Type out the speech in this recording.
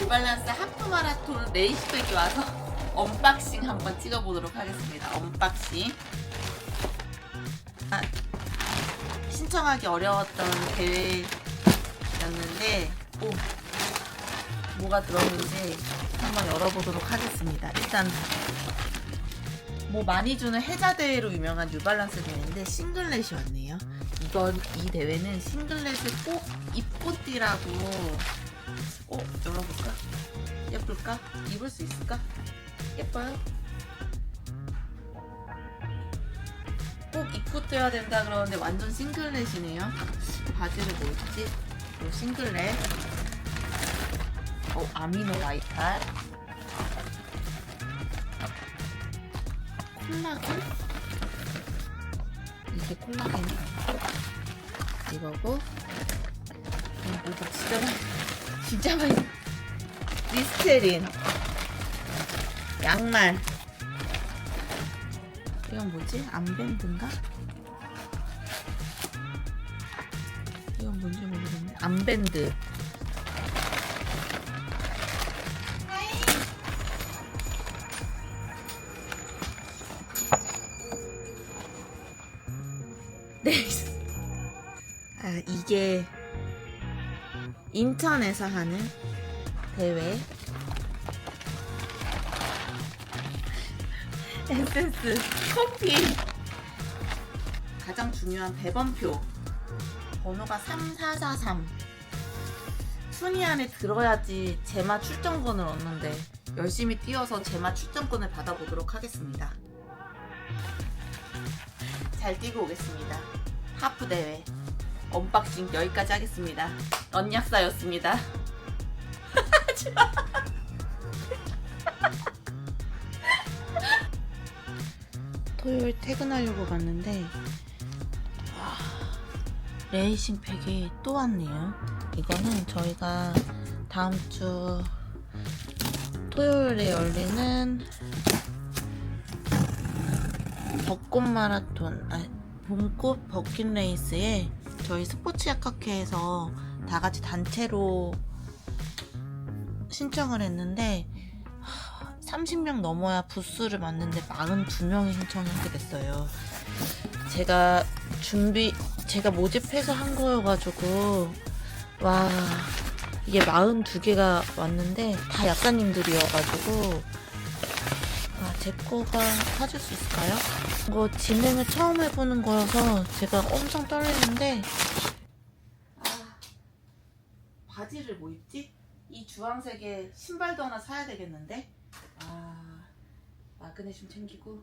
뉴발란스 하프 마라톤 레이스백이 와서 언박싱 한번 찍어보도록 하겠습니다. 언박싱. 아, 신청하기 어려웠던 대회였는데, 오, 뭐가 들었는지 한번 열어보도록 하겠습니다. 일단, 뭐 많이 주는 해자 대회로 유명한 뉴발란스 대회인데 싱글렛이 왔네요. 이건 이 대회는 싱글렛을 꼭 입고 뛰라고. 어 열어볼까? 예쁠까? 입을 수 있을까? 예뻐요? 꼭 입고 뛰어야 된다 그러는데 완전 싱글렛이네요. 바지를 뭐 입지? 요 싱글렛. 어 아미노 라이탈. 콜라겐? 이게 콜라겐이 이거고 이거 진짜 많이 진짜 많이 리스테린 양말 이건 뭐지? 암밴드인가? 이건 뭔지 모르겠네 암밴드 네. 아, 이게 인천에서 하는 대회. 에센스 커피. 가장 중요한 배번표. 번호가 3443. 순위 안에 들어야지 제마 출전권을 얻는데 열심히 뛰어서 제마 출전권을 받아보도록 하겠습니다. 잘 뛰고 오겠습니다. 하프 대회 언박싱 여기까지 하겠습니다. 언약사였습니다. 토요일 퇴근하려고 갔는데 아, 레이싱 팩이 또 왔네요. 이거는 저희가 다음 주 토요일에 열리는 벚꽃 마라톤, 아, 봄꽃 버킷 레이스에 저희 스포츠 약학회에서 다 같이 단체로 신청을 했는데 하, 30명 넘어야 부스를 맞는데 42명이 신청을 하게 됐어요. 제가 준비, 제가 모집해서 한 거여가지고 와 이게 42개가 왔는데 다 약사님들이어가지고 아, 제 거가 사줄 수 있을까요? 이거 진행을 처음 해보는 거여서 제가 엄청 떨리는데 아, 바지를 뭐 입지? 이 주황색에 신발도 하나 사야 되겠는데 아 마그네슘 챙기고